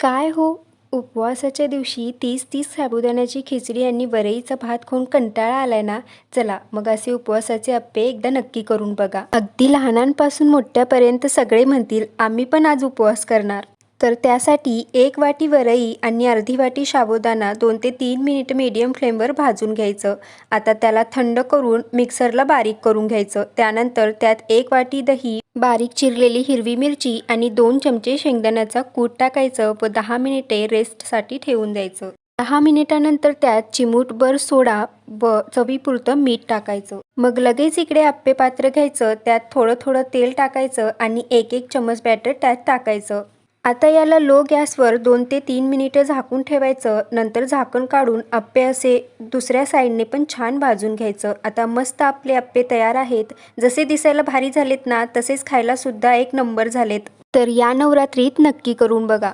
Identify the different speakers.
Speaker 1: काय हो? उपवासाच्या दिवशी तीस तीस साबुदाण्याची खिचडी आणि वरईचा भात खाऊन कंटाळा आलाय ना? चला मग असे उपवासाचे अप्पे एकदा नक्की करून बघा. अगदी लहानांपासून मोठ्यापर्यंत सगळे म्हणतील आम्ही पण आज उपवास करणार. तर त्यासाठी एक वाटी वरई आणि अर्धी वाटी साबुदाणा दोन ते तीन मिनिट मीडियम फ्लेमवर भाजून घ्यायचं. आता त्याला थंड करून मिक्सरला बारीक करून घ्यायचं. त्यानंतर त्यात एक वाटी दही बारीक चिरलेली हिरवी मिरची आणि दोन चमचे शेंगदाण्याचा कूट टाकायचं व दहा मिनिटे रेस्टसाठी ठेवून द्यायचं. दहा मिनिटानंतर त्यात चिमूटभर सोडा व चवीपुरतं मीठ टाकायचं. मग लगेच इकडे आप्पे पात्र घ्यायचं त्यात थोडं थोडं तेल टाकायचं आणि एक एक चमच बॅटर त्यात टाकायचं. आता याला लो गॅसवर दोन ते तीन मिनिटं झाकून ठेवायचं नंतर झाकण काढून आप्पे असे दुसऱ्या साईडने पण छान भाजून घ्यायचं. आता मस्त आपले आप्पे तयार आहेत. जसे दिसायला भारी झालेत ना तसेच खायला सुद्धा एक नंबर झालेत. तर या नवरात्रीत नक्की करून बघा.